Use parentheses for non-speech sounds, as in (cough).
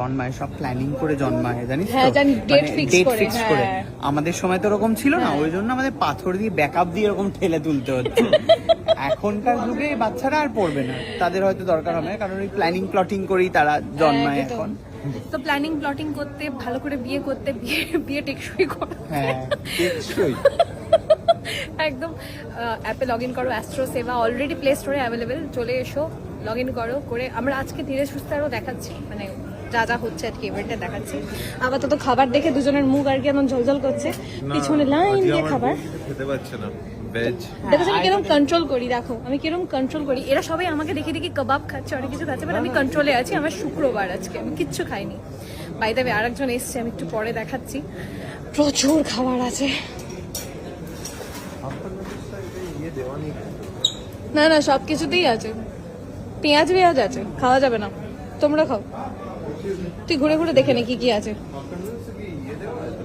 জন্মায় সব প্ল্যানিং করে জন্মায় জানিস তো? হ্যাঁ, জানি, মানে date করে, করে হ্যাঁ। আমাদের সময় তো ওরকম ছিল না হ্যাঁ। ওই জন্য আমাদের পাথর দিয়ে ব্যাকআপ দিয়ে এরকম ঠেলে তুলতে হচ্ছে (laughs) এখনকার যুগে বাচ্চারা আর পড়বে না তাদের হয়তো দরকার হবে না কারণ ওই প্ল্যানিং প্লটিং করেই তারা জন্মায় এখন তো প্ল্যানিং প্লটিং করতে ভালো করে বিয়ে করতে বিয়ে বিয়ে টেকসই করো হ্যাঁ টেকসই। (laughs) একদম অ্যাপে লগ ইন করো অ্যাস্ট্রো সেবা অলরেডি প্লে স্টোরে অ্যাভেলেবেল চলে এসো লগ ইন করো করে আমরা আজকে ধীরে সুস্থ আরও দেখাচ্ছি মানে যা যা হচ্ছে আর কি ইভেন্টে দেখাচ্ছি। আপাতত খাবার দেখে দুজনের মুখ আর কি এমন ঝলঝল করছে। পিছনে লাইন দিয়ে খাবার। খেতে পারছে না দেখো আমি কীরকম কন্ট্রোল করি দেখো আমি কীরকম কন্ট্রোল করি। এরা সবাই আমাকে দেখে দেখে কাবাব খাচ্ছে অনেক কিছু খাচ্ছে বাট আমি কন্ট্রোলে আছি আমার শুক্রবার আজকে আমি কিচ্ছু খাইনি। বাই দেবে আরেকজন এসছে আমি একটু পরে দেখাচ্ছি। প্রচুর খাবার আছে। না না সব কিছুতেই আছে। পেঁয়াজ পেঁয়াজ আছে খাওয়া যাবে না। তোমরা খাও। তুই ঘুরে ঘুরে দেখে নে কি কি আছে।